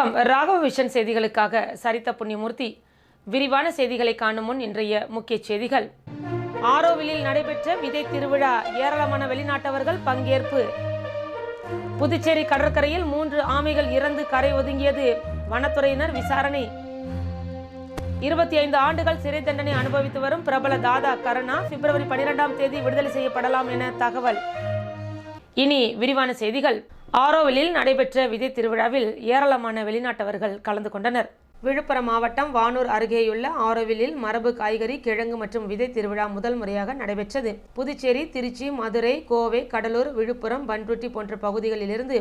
வணக்கம். ராகவ விஷன் செய்திகளுக்காக சரித்த புண்ணியமூர்த்தி. விரிவான செய்திகளை காணும் முன் இன்றைய முக்கிய செய்திகள். ஆரோவிலில் நடைபெற்ற விதை திருவிழா ஏராளமான வெளிநாட்டவர்கள் பங்கேற்பு. புதுச்சேரி கடற்கரையில் மூன்று ஆமைகள் இறந்து கரை ஒதுங்கியது வனத்துறையினர் விசாரணை. இருபத்தி ஐந்து ஆண்டுகள் சிறை தண்டனை அனுபவித்து வரும் பிரபல தாதா கருணா பிப்ரவரி பனிரெண்டாம் தேதி விடுதலை செய்யப்படலாம் என தகவல். இனி விரிவான செய்திகள். ஆரோவிலில் நடைபெற்ற விதை திருவிழாவில் ஏராளமான வெளிநாட்டவர்கள் கலந்து கொண்டனர். விழுப்புரம் மாவட்டம் வானூர் அருகேயுள்ள ஆரோவிலில் மரபு காய்கறி கிழங்கு மற்றும் விதை திருவிழா முதல் முறையாக நடைபெற்றது. புதுச்சேரி திருச்சி மதுரை கோவை கடலூர் விழுப்புரம் பன்ருட்டி போன்ற பகுதிகளிலிருந்து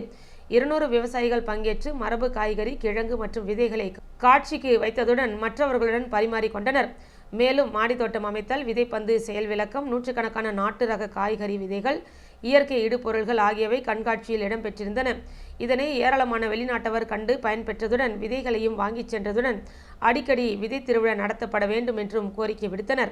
இருநூறு விவசாயிகள் பங்கேற்று மரபு காய்கறி கிழங்கு மற்றும் விதைகளை காட்சிக்கு வைத்ததுடன் மற்றவர்களுடன் பரிமாறிக்கொண்டனர் மேலும் மாடித்தோட்டம் அமைத்தல் விதைப்பந்து செயல் விளக்கம் நூற்றுக்கணக்கான நாட்டு ரக காய்கறி விதைகள் இயற்கை இடுபொருள்கள் ஆகியவை கண்காட்சியில் இடம்பெற்றிருந்தன. இதனை ஏராளமான வெளிநாட்டவர் கண்டு பயன்பெற்றதுடன் விதைகளையும் வாங்கிச் சென்றதுடன் அடிக்கடி விதை திருவிழா நடத்தப்பட வேண்டும் என்றும் கோரிக்கை விடுத்தனர்.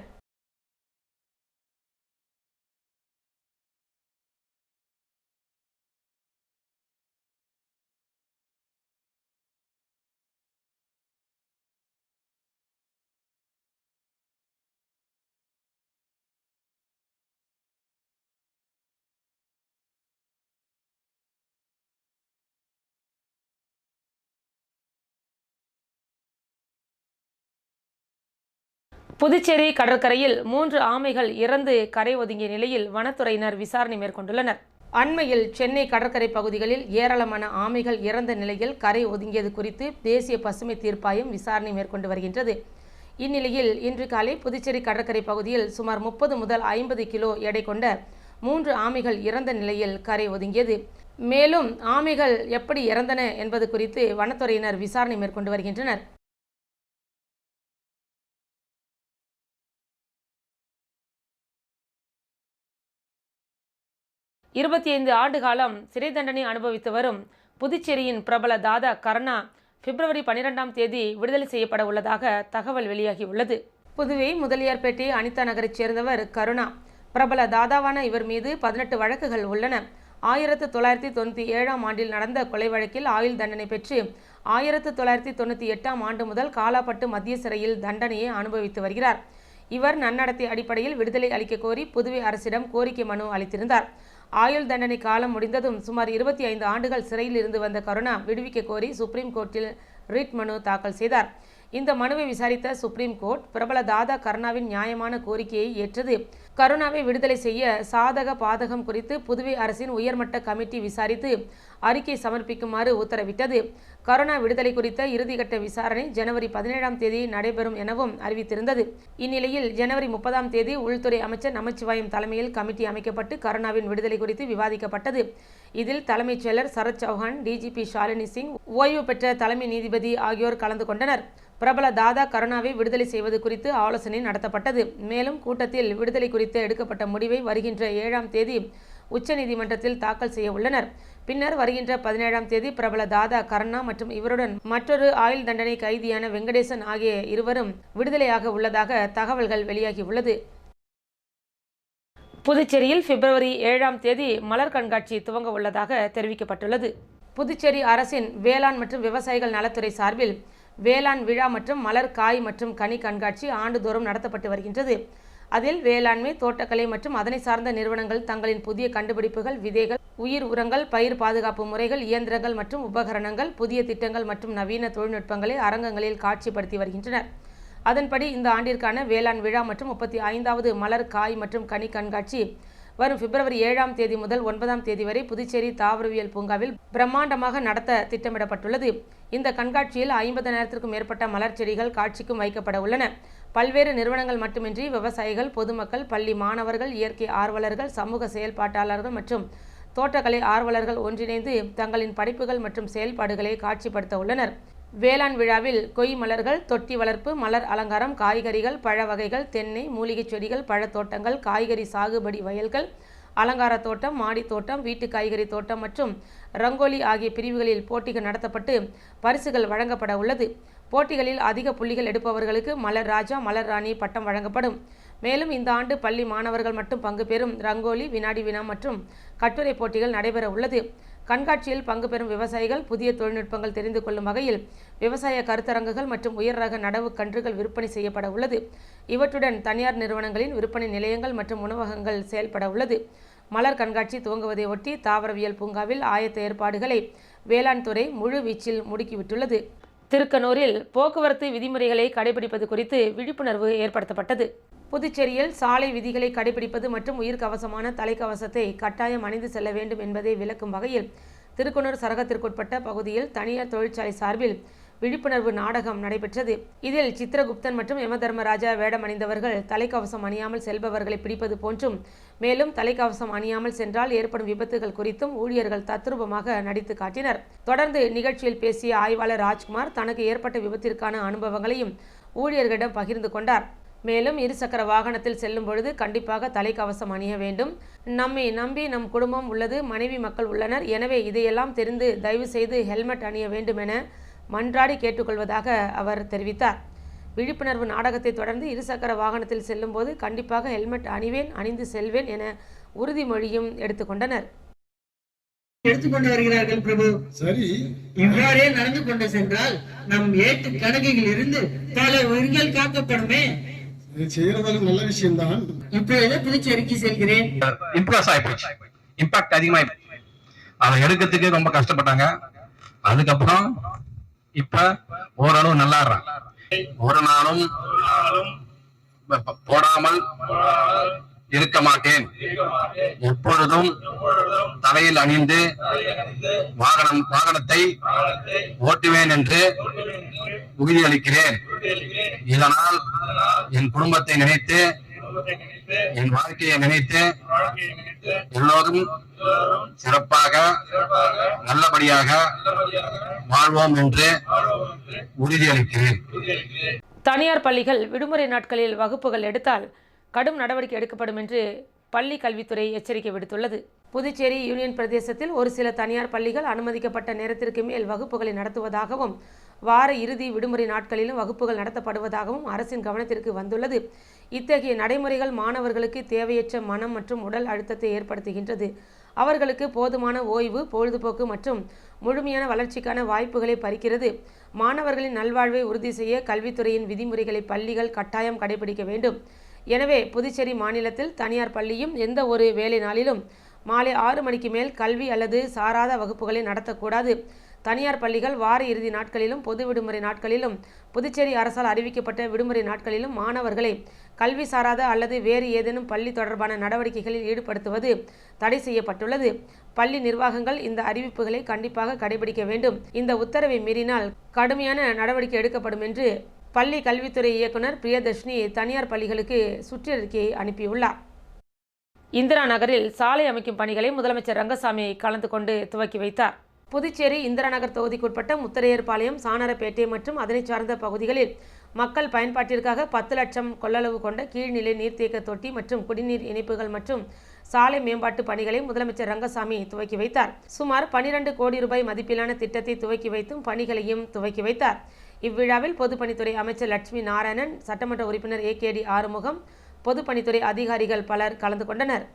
புதுச்சேரி கடற்கரையில் மூன்று ஆமைகள் இறந்து கரை ஒதுங்கிய நிலையில் வனத்துறையினர் விசாரணை மேற்கொண்டுள்ளனர். அண்மையில் சென்னை கடற்கரை பகுதிகளில் ஏராளமான ஆமைகள் இறந்த நிலையில் கரை ஒதுங்கியது குறித்து தேசிய பசுமை தீர்ப்பாயம் விசாரணை மேற்கொண்டு வருகின்றது. இந்நிலையில் இன்று காலை புதுச்சேரி கடற்கரை பகுதியில் சுமார் முப்பது முதல் ஐம்பது கிலோ எடை கொண்ட மூன்று ஆமைகள் இறந்த நிலையில் கரை ஒதுங்கியது. மேலும் ஆமைகள் எப்படி இறந்தன என்பது குறித்து வனத்துறையினர் விசாரணை மேற்கொண்டு வருகின்றனர். இருபத்தி ஐந்து ஆண்டு காலம் சிறை தண்டனை அனுபவித்து வரும் புதுச்சேரியின் பிரபல தாதா கருணா பிப்ரவரி பனிரெண்டாம் தேதி விடுதலை செய்யப்பட உள்ளதாக தகவல் வெளியாகியுள்ளது. புதுவை முதலியார்பேட்டை அனிதா நகரைச் சேர்ந்தவர் கருணா. பிரபல தாதாவான இவர் மீது பதினெட்டு வழக்குகள் உள்ளன. ஆயிரத்து தொள்ளாயிரத்தி தொண்ணூற்றி ஏழாம் ஆண்டில் நடந்த கொலை வழக்கில் ஆயுள் தண்டனை பெற்று ஆயிரத்து தொள்ளாயிரத்தி தொண்ணூற்றி எட்டாம் ஆண்டு முதல் காலாப்பட்டு மத்திய சிறையில் தண்டனையை அனுபவித்து வருகிறார். இவர் நன்னடத்தை அடிப்படையில் விடுதலை அளிக்க கோரி புதுவை அரசிடம் கோரிக்கை மனு அளித்திருந்தார். ஆயுள் தண்டனை காலம் முடிந்ததும் சுமார் இருபத்தி ஐந்து ஆண்டுகள் சிறையில் இருந்து வந்த கருணா விடுவிக்க கோரி சுப்ரீம் கோர்ட்டில் ரிட் மனு தாக்கல் செய்தார். இந்த மனுவை விசாரித்த சுப்ரீம் கோர்ட் பிரபல தாதா கருணாவின் நியாயமான கோரிக்கையை ஏற்றது. கருணாவை விடுதலை செய்ய சாதக பாதகம் குறித்து புதுவை அரசின் உயர்மட்ட கமிட்டி விசாரித்து அறிக்கை சமர்ப்பிக்குமாறு உத்தரவிட்டது. கருணா விடுதலை குறித்த இறுதிக்கட்ட விசாரணை ஜனவரி பதினேழாம் தேதி நடைபெறும் எனவும் அறிவித்திருந்தது. இந்நிலையில் ஜனவரி முப்பதாம் தேதி உள்துறை அமைச்சர் நமச்சிவாயம் தலைமையில் கமிட்டி அமைக்கப்பட்டு கருணாவின் விடுதலை குறித்து விவாதிக்கப்பட்டது. இதில் தலைமைச் செயலர் சரத் சௌஹான் டிஜிபி ஷாலினி சிங் ஓய்வு பெற்ற தலைமை நீதிபதி ஆகியோர் கலந்து கொண்டனர். பிரபல தாதா கருணாவை விடுதலை செய்வது குறித்து ஆலோசனை நடத்தப்பட்டது. மேலும் கூட்டத்தில் விடுதலை குறித்து எடுக்கப்பட்ட முடிவை வருகின்ற ஏழாம் தேதி உச்சநீதிமன்றத்தில் தாக்கல் செய்ய உள்ளனர். பின்னர் வருகின்ற பதினேழாம் தேதி பிரபல தாதா கருணா மற்றும் இவருடன் மற்றொரு ஆயுள் தண்டனை கைதியான வெங்கடேசன் ஆகிய இருவரும் விடுதலையாக உள்ளதாக தகவல்கள் வெளியாகியுள்ளது புதுச்சேரியில் பிப்ரவரி ஏழாம் தேதி மலர் கண்காட்சி துவங்க உள்ளதாக தெரிவிக்கப்பட்டுள்ளது. புதுச்சேரி அரசின் வேளாண் மற்றும் விவசாயிகள் நலத்துறை சார்பில் வேளாண் விழா மற்றும் மலர் காய் மற்றும் கனி கண்காட்சி ஆண்டுதோறும் நடத்தப்பட்டு வருகின்றது. அதில் வேளாண்மை தோட்டக்கலை மற்றும் அதனை சார்ந்த நிறுவனங்கள் தங்களின் புதிய கண்டுபிடிப்புகள் விதைகள் உயிர் உரங்கள் பயிர் பாதுகாப்பு முறைகள் இயந்திரங்கள் மற்றும் உபகரணங்கள் புதிய திட்டங்கள் மற்றும் நவீன தொழில்நுட்பங்களை அரங்கங்களில் காட்சிப்படுத்தி வருகின்றனர். அதன்படி இந்த ஆண்டிற்கான வேளாண் விழா மற்றும் முப்பத்தி ஐந்தாவது மலர் காய் மற்றும் கனி கண்காட்சி வரும் பிப்ரவரி ஏழாம் தேதி முதல் ஒன்பதாம் தேதி வரை புதுச்சேரி தாவரவியல் பூங்காவில் பிரம்மாண்டமாக நடத்த திட்டமிடப்பட்டுள்ளது. இந்த கண்காட்சியில் ஐம்பதனாயிரத்திற்கும் மேற்பட்ட மலர் செடிகள் காட்சிக்கும் வைக்கப்பட உள்ளன. பல்வேறு நிறுவனங்கள் மட்டுமின்றி விவசாயிகள் பொதுமக்கள் பள்ளி மாணவர்கள் இயற்கை ஆர்வலர்கள் சமூக செயல்பாட்டாளர்கள் மற்றும் தோட்டக்கலை ஆர்வலர்கள் ஒன்றிணைந்து தங்களின் படைப்புகள் மற்றும் செயல்பாடுகளை காட்சிப்படுத்த உள்ளனர். வேளாண் விழாவில் கொய் மலர்கள் தொட்டி வளர்ப்பு மலர் அலங்காரம் காய்கறிகள் பழ வகைகள் தென்னை மூலிகைச் செடிகள் பழத்தோட்டங்கள் காய்கறி சாகுபடி வயல்கள் அலங்கார தோட்டம் மாடி தோட்டம் வீட்டு காய்கறி தோட்டம் மற்றும் ரங்கோலி ஆகிய பிரிவுகளில் போட்டிகள் நடத்தப்பட்டு பரிசுகள் வழங்கப்பட உள்ளது. போட்டிகளில் அதிக புள்ளிகள் எடுப்பவர்களுக்கு மலர் ராஜா மலர் ராணி பட்டம் வழங்கப்படும். மேலும் இந்த ஆண்டு பள்ளி மாணவர்கள் மட்டும் பங்கு பெறும் ரங்கோலி வினாடி வினா மற்றும் கட்டுரை போட்டிகள் நடைபெற உள்ளது. கண்காட்சியில் பங்கு பெறும் விவசாயிகள் புதிய தொழில்நுட்பங்கள் தெரிந்து கொள்ளும் வகையில் விவசாய கருத்தரங்குகள் மற்றும் உயர் ரக நடவு கன்றுகள் விற்பனை செய்யப்பட உள்ளது. இவற்றுடன் தனியார் நிறுவனங்களின் விற்பனை நிலையங்கள் மற்றும் உணவகங்கள் செயல்பட உள்ளது. மலர் கண்காட்சி துவங்குவதை ஒட்டி தாவரவியல் பூங்காவில் ஆயத்த ஏற்பாடுகளை வேளாண் துறை முழு வீச்சில் முடுக்கிவிட்டுள்ளது. திருக்கனூரில் போக்குவரத்து விதிமுறைகளை கடைபிடிப்பது குறித்து விழிப்புணர்வு ஏற்படுத்தப்பட்டது. புதுச்சேரியில் சாலை விதிகளை கடைபிடிப்பது மற்றும் உயிர்கவசமான தலைக்கவசத்தை கட்டாயம் அணிந்து செல்ல வேண்டும் என்பதை விளக்கும் வகையில் திருக்குனூர் சரகத்திற்குட்பட்ட பகுதியில் தனியார் தொழிற்சாலை சார்பில் விழிப்புணர்வு நாடகம் நடைபெற்றது. இதில் சித்திரகுப்தன் மற்றும் யமதர்மராஜா வேடம் அணிந்தவர்கள் தலைக்கவசம் அணியாமல் செல்பவர்களை பிடிப்பது போன்றும் மேலும் தலைக்கவசம் அணியாமல் சென்றால் ஏற்படும் விபத்துகள் குறித்தும் ஊழியர்கள் தத்ரூபமாக நடித்து காட்டினர். தொடர்ந்து நிகழ்ச்சியில் பேசிய ஆய்வாளர் ராஜ்குமார் தனக்கு ஏற்பட்ட விபத்திற்கான அனுபவங்களையும் ஊழியர்களிடம் பகிர்ந்து கொண்டார். மேலும் இருசக்கர வாகனத்தில் செல்லும் பொழுது கண்டிப்பாக தலைக்கவசம் அணிய வேண்டும். நம்மை நம்பி நம் குடும்பம் உள்ளது மனைவி மக்கள் உள்ளனர். எனவே இதையெல்லாம் தெரிந்து தயவு செய்து ஹெல்மெட் அணிய வேண்டும் என மன்றாடி கேட்டுக்கொள்வதாக அவர் தெரிவித்தார். விழிப்புணர்வு நாடகத்தை தொடர்ந்து இருசக்கர வாகனத்தில் செல்லும்போது கண்டிப்பாக ஹெல்மெட் அணிவேன் அணிந்து செல்வேன் என உறுதிமொழியும் எடுத்துக்கொண்டனர் எடுத்துக்கொண்டு வருகிறார்கள் பிரபு. சரி. இவ்வாறே நடந்து கொண்டு சென்றால் நம் ஏட்டு கணக்குகளில் இருந்து பல உயிர்கள் காக்கப்படுமே. இது செய்யறதாலும் நல்ல விஷயம்தான். இப்பொழுது புதுச்சேரிக்கு செல்கிறேன். இம்ப்ரெஸ் ஆயிப்போச்சு. இம்பாக்ட் அதிகமாயிப்போச்சு. அதை எடுக்கிறதுக்கு ரொம்ப கஷ்டப்பட்டாங்க. அதுக்கப்புறம் இப்ப ஓரளவு நல்லாடுறான் ஒரு நாளும் போடாமல் இருக்க மாட்டேன். எப்பொழுதும் தலையில் அணிந்து வாகனம் வாகனத்தை ஓட்டுவேன் என்று உறுதியளிக்கிறேன். இதனால் என் குடும்பத்தை நினைத்து என் வாழ்க்கையை நினைத்து எல்லோரும் சிறப்பாக நல்லபடியாக வாழ்வோம் என்று உறுதியளிக்கிறேன். தனியார் பள்ளிகள் விடுமுறை நாட்களில் வகுப்புகள் எடுத்தால் கடும் நடவடிக்கை எடுக்கப்படும் என்று பள்ளி கல்வித்துறை எச்சரிக்கை விடுத்துள்ளது. புதுச்சேரி யூனியன் பிரதேசத்தில் ஒரு சில தனியார் பள்ளிகள் அனுமதிக்கப்பட்ட நேரத்திற்கு மேல் வகுப்புகளை நடத்துவதாகவும் வார இறுதி விடுமுறை நாட்களிலும் வகுப்புகள் நடத்தப்படுவதாகவும் அரசின் கவனத்திற்கு வந்துள்ளது. இத்தகைய நடைமுறைகள் மாணவர்களுக்கு தேவையற்ற மனம் மற்றும் உடல் அழுத்தத்தை ஏற்படுத்துகின்றது. அவர்களுக்கு போதுமான ஓய்வு பொழுதுபோக்கு மற்றும் முழுமையான வளர்ச்சிக்கான வாய்ப்புகளை பறிக்கிறது. மாணவர்களின் நல்வாழ்வை உறுதி செய்ய கல்வித்துறையின் விதிமுறைகளை பள்ளிகள் கட்டாயம் கடைபிடிக்க வேண்டும். எனவே புதுச்சேரி மாநிலத்தில் தனியார் பள்ளியும் எந்த ஒரு வேலை நாளிலும் மாலை ஆறு மணிக்கு மேல் கல்வி அல்லது சாராத வகுப்புகளை நடத்தக்கூடாது. தனியார் பள்ளிகள் வார இறுதி நாட்களிலும் பொது விடுமுறை நாட்களிலும் புதுச்சேரி அரசால் அறிவிக்கப்பட்ட விடுமுறை நாட்களிலும் மாணவர்களை கல்வி சாராத அல்லது வேறு ஏதேனும் பள்ளி தொடர்பான நடவடிக்கைகளில் ஈடுபடுத்துவது தடை செய்யப்பட்டுள்ளது. பள்ளி நிர்வாகங்கள் இந்த அறிவிப்புகளை கண்டிப்பாக கடைபிடிக்க வேண்டும். இந்த உத்தரவை மீறினால் கடுமையான நடவடிக்கை எடுக்கப்படும் என்று பள்ளி கல்வித்துறை இயக்குனர் பிரியதர்ஷினி தனியார் பள்ளிகளுக்கு சுற்றறிக்கையை அனுப்பியுள்ளார். இந்திரா நகரில் சாலை அமைக்கும் பணிகளை முதலமைச்சர் ரங்கசாமி கலந்து கொண்டு துவக்கி வைத்தார். புதுச்சேரி இந்திராநகர் தொகுதிக்குட்பட்ட முத்தரையர்பாளையம் சானரப்பேட்டை மற்றும் அதனைச் சார்ந்த பகுதிகளில் மக்கள் பயன்பாட்டிற்காக பத்து லட்சம் கொள்ளளவு கொண்ட கீழ்நிலை நீர்த்தேக்க தொட்டி மற்றும் குடிநீர் இணைப்புகள் மற்றும் சாலை மேம்பாட்டு பணிகளை முதலமைச்சர் ரங்கசாமி துவக்கி வைத்தார். சுமார் பனிரெண்டு கோடி ரூபாய் மதிப்பிலான திட்டத்தை துவக்கி வைத்தும் பணிகளையும் துவக்கி வைத்தார். இவ்விழாவில் பொதுப்பணித்துறை அமைச்சர் லட்சுமி நாராயணன் சட்டமன்ற உறுப்பினர் ஏ கே டி ஆறுமுகம் பொதுப்பணித்துறை அதிகாரிகள் பலர் கலந்து கொண்டனர்.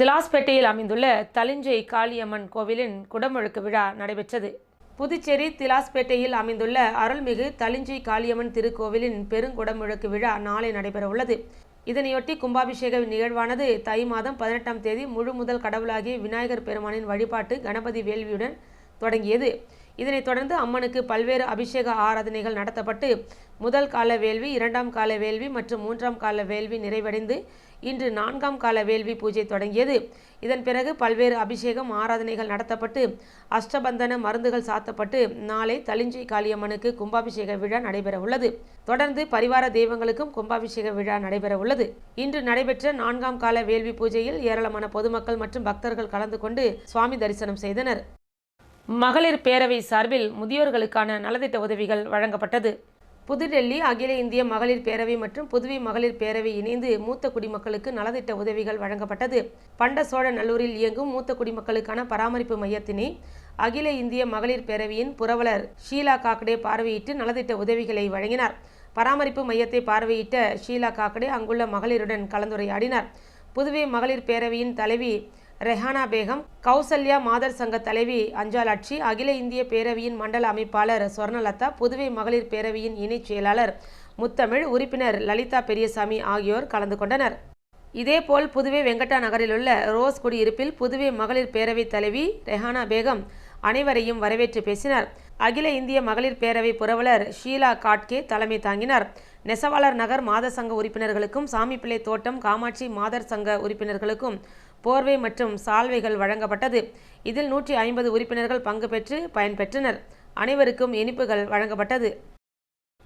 திலாஸ்பேட்டையில் அமைந்துள்ள தலிஞ்சை காளியம்மன் கோவிலின் குடமுழுக்கு விழா நடைபெற்றது. புதுச்சேரி திலாஸ்பேட்டையில் அமைந்துள்ள அருள்மிகு தலிஞ்சை காளியம்மன் திருக்கோவிலின் பெருங்குடமுழுக்கு விழா நாளை நடைபெறவுள்ளது. இதனையொட்டி கும்பாபிஷேக நிகழ்வானது தை மாதம் பதினெட்டாம் தேதி முழு முதல் கடவுளாகிய விநாயகர் பெருமானின் வழிபாட்டு கணபதி வேள்வியுடன் தொடங்கியது. இதனைத் தொடர்ந்து அம்மனுக்கு பல்வேறு அபிஷேக ஆராதனைகள் நடத்தப்பட்டு முதல் கால வேள்வி இரண்டாம் கால வேள்வி மற்றும் மூன்றாம் கால வேள்வி நிறைவடைந்து இன்று நான்காம் கால வேள்வி பூஜை தொடங்கியது. இதன் பிறகு பல்வேறு அபிஷேகம் ஆராதனைகள் நடத்தப்பட்டு அஷ்டபந்தன மருந்துகள் சாத்தப்பட்டு நாளை தலிஞ்சை காளியம்மனுக்கு கும்பாபிஷேக விழா நடைபெற உள்ளது தொடர்ந்து பரிவார தெய்வங்களுக்கும் கும்பாபிஷேக விழா நடைபெற உள்ளது இன்று நடைபெற்ற நான்காம் கால வேள்வி பூஜையில் ஏராளமான பொதுமக்கள் மற்றும் பக்தர்கள் கலந்து கொண்டு சுவாமி தரிசனம் செய்தனர். மகளிர் பேரவை சார்பில் முதியோர்களுக்கான நலத்திட்ட உதவிகள் வழங்கப்பட்டது. புதுடெல்லி அகில இந்திய மகளிர் பேரவை மற்றும் புதுவை மகளிர் பேரவை இணைந்து மூத்த குடிமக்களுக்கு நலத்திட்ட உதவிகள் வழங்கப்பட்டது. பண்ட சோழ நல்லூரில் இயங்கும் மூத்த குடிமக்களுக்கான பராமரிப்பு மையத்தினை அகில இந்திய மகளிர் பேரவையின் புரவலர் ஷீலா காக்கடே பார்வையிட்டு நலத்திட்ட உதவிகளை வழங்கினார். பராமரிப்பு மையத்தை பார்வையிட்ட ஷீலா காக்கடே அங்குள்ள மகளிருடன் கலந்துரையாடினார். புதுவை மகளிர் பேரவையின் தலைவி ரெஹானா பேகம் கௌசல்யா மாதர் சங்க தலைவி அஞ்சாலாட்சி அகில இந்திய பேரவையின் மண்டல அமைப்பாளர் சொர்ணலதா புதுவை மகளிர் பேரவையின் இணைச் செயலாளர் முத்தமிழ் உறுப்பினர் லலிதா பெரியசாமி ஆகியோர் கலந்து கொண்டனர். இதேபோல் புதுவை வெங்கட்டா நகரிலுள்ள ரோஸ் குடியிருப்பில் புதுவை மகளிர் பேரவைத் தலைவி ரெஹானா பேகம் அனைவரையும் வரவேற்று பேசினார். அகில இந்திய மகளிர் பேரவை புரவலர் ஷீலா காட்கே தலைமை தாங்கினார். நெசவாளர் நகர் மாதர் சங்க உறுப்பினர்களுக்கும் சாமிப்பிள்ளை தோட்டம் காமாட்சி மாதர் சங்க உறுப்பினர்களுக்கும் போர்வை மற்றும் சால்வைகள் வழங்கப்பட்டது. இதில் நூற்றி ஐம்பது உறுப்பினர்கள் பங்கு பெற்று பயன்பெற்றனர். அனைவருக்கும் இனிப்புகள் வழங்கப்பட்டது.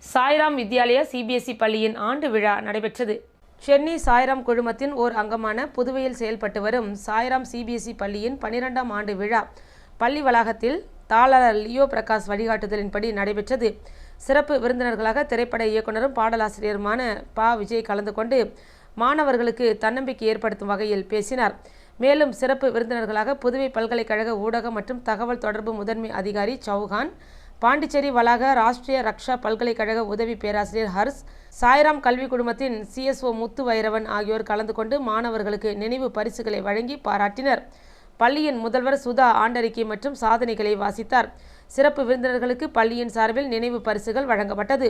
சாய்ராம் வித்யாலயா சிபிஎஸ்இ பள்ளியின் ஆண்டு விழா நடைபெற்றது. சென்னை சாய்ராம் குழுமத்தின் ஓர் அங்கமான புதுவையில் செயல்பட்டு வரும் சாய்ராம் சிபிஎஸ்இ பள்ளியின் பனிரெண்டாம் ஆண்டு விழா பள்ளி வளாகத்தில் தாளர் லியோ பிரகாஷ் வழிகாட்டுதலின்படி நடைபெற்றது. சிறப்பு விருந்தினர்களாக திரைப்பட இயக்குனரும் பாடலாசிரியருமான பா. விஜய் கலந்து கொண்டு மாணவர்களுக்கு தன்னம்பிக்கை ஏற்படுத்தும் வகையில் பேசினார். மேலும் சிறப்பு விருந்தினர்களாக புதுவை பல்கலைக்கழக ஊடக மற்றும் தகவல் தொடர்பு முதன்மை அதிகாரி சௌஹான் பாண்டிச்சேரி வளாக ராஷ்டிரிய ரக்ஷா பல்கலைக்கழக உதவி பேராசிரியர் ஹர்ஸ் சாய்ராம் கல்வி குழுமத்தின் சிஎஸ்ஓ முத்து வைரவன் ஆகியோர் கலந்து கொண்டு மாணவர்களுக்கு நினைவு பரிசுகளை வழங்கி பாராட்டினர். பள்ளியின் முதல்வர் சுதா ஆண்டறிக்கை மற்றும் சாதனைகளை வாசித்தார். சிறப்பு விருந்தினர்களுக்கு பள்ளியின் சார்பில் நினைவு பரிசுகள் வழங்கப்பட்டது.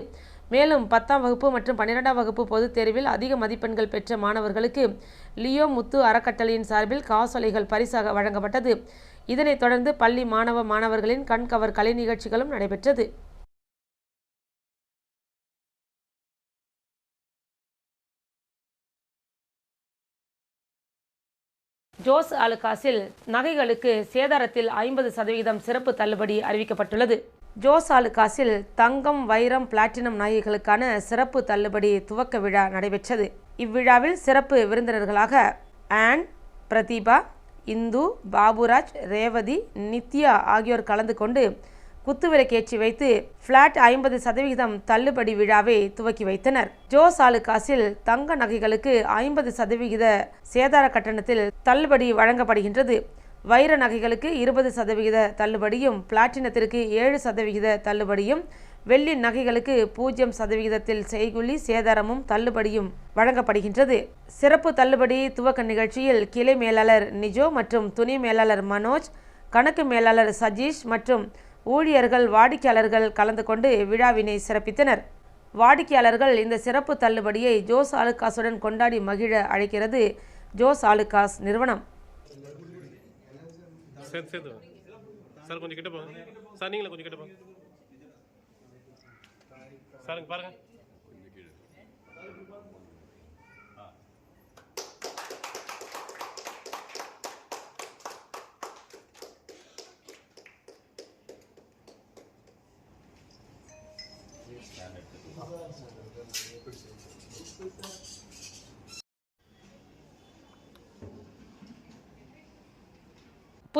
மேலும் பத்தாம் வகுப்பு மற்றும் பன்னிரெண்டாம் வகுப்பு பொதுத் தேர்வில் அதிக மதிப்பெண்கள் பெற்ற மாணவர்களுக்கு லியோ முத்து அறக்கட்டளையின் சார்பில் காசோலைகள் பரிசாக வழங்கப்பட்டது. இதனைத் தொடர்ந்து பள்ளி மாணவ மாணவர்களின் கண்கவர் கலை நிகழ்ச்சிகளும் நடைபெற்றது. ஜோஸ் அலுகாஸில் நகைகளுக்கு சேதாரத்தில் ஐம்பது சதவீதம் சிறப்பு தள்ளுபடி அறிவிக்கப்பட்டுள்ளது. ஜோஸ் அலுகாஸில் தங்கம் வைரம் பிளாட்டினம் நகைகளுக்கான சிறப்பு தள்ளுபடி துவக்க விழா நடைபெற்றது. இவ்விழாவில் சிறப்பு விருந்தினர்களாக ஆன் பிரதீபா இந்து பாபுராஜ் ரேவதி நித்யா ஆகியோர் கலந்து கொண்டு குத்துவிளக்கேற்றி வைத்து பிளாட் ஐம்பது சதவிகிதம் தள்ளுபடி விழாவை துவக்கி வைத்தனர். ஜோஸ் ஆலுகாஸில் தங்க நகைகளுக்கு ஐம்பது சதவிகித சேதார கட்டணத்தில் தள்ளுபடி வழங்கப்படுகின்றது. வைர நகைகளுக்கு இருபது சதவிகித தள்ளுபடியும் பிளாட்டினத்திற்கு ஏழு சதவிகித தள்ளுபடியும் வெள்ளி நகைகளுக்கு பூஜ்ஜியம் சதவிகிதத்தில் செய்குலி சேதாரமும் தள்ளுபடியும் வழங்கப்படுகின்றது. சிறப்பு தள்ளுபடி துவக்க நிகழ்ச்சியில் கிளை மேலாளர் நிஜோ மற்றும் துணை மேலாளர் மனோஜ் கணக்கு மேலாளர் சஜீஷ் மற்றும் ஊழியர்கள் வாடிக்கையாளர்கள் கலந்து கொண்டு விழாவினை சிறப்பித்தனர். வாடிக்கையாளர்கள் இந்த சிறப்பு தள்ளுபடியை ஜோஸ் ஆலுகாஸுடன் கொண்டாடி மகிழ அழைக்கிறது ஜோஸ் ஆலுகாஸ் நிறுவனம். சேர்ந்து சேர்ந்து வாங்க. சார் கொஞ்சம் கிட்ட போங்க சார் நீங்களே கொஞ்சம் கிட்ட போங்க சார் இங்க பாருங்க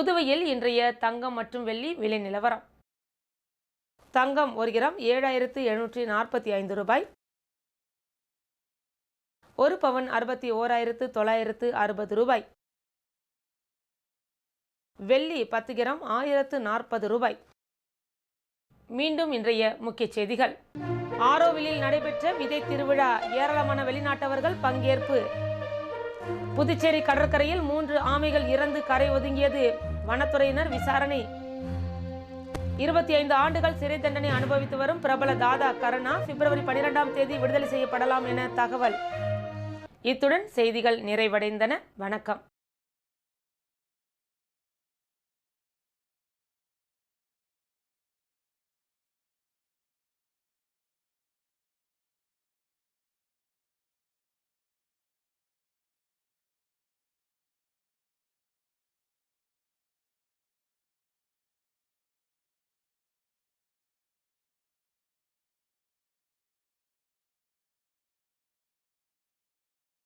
புதுவையில் இன்றைய தங்கம் மற்றும் வெள்ளி விலை நிலவரம். தங்கம் ஒரு கிராம் ஏழாயிரத்து எழுநூற்றி நாற்பத்தி ஐந்து ரூபாய். ஒரு பவன் அறுபத்தி ஓராயிரத்து தொள்ளாயிரத்து அறுபது ரூபாய். வெள்ளி பத்து கிராம் ஆயிரத்து நாற்பது ரூபாய். மீண்டும் இன்றைய முக்கிய செய்திகள். ஆரோவிலில் நடைபெற்ற விதை திருவிழா ஏராளமான வெளிநாட்டவர்கள் பங்கேற்பு. புதுச்சேரி கடற்கரையில் மூன்று ஆமைகள் இறந்து கரை ஒதுங்கியது. வனத்துறையினர் விசாரணை. இருபத்தி ஐந்து ஆண்டுகள் சிறை தண்டனை அனுபவித்து வரும் பிரபல தாதா கருணா பிப்ரவரி பனிரெண்டாம் தேதி விடுதலை செய்யப்படலாம் என தகவல். இத்துடன் செய்திகள் நிறைவடைந்தன. வணக்கம்.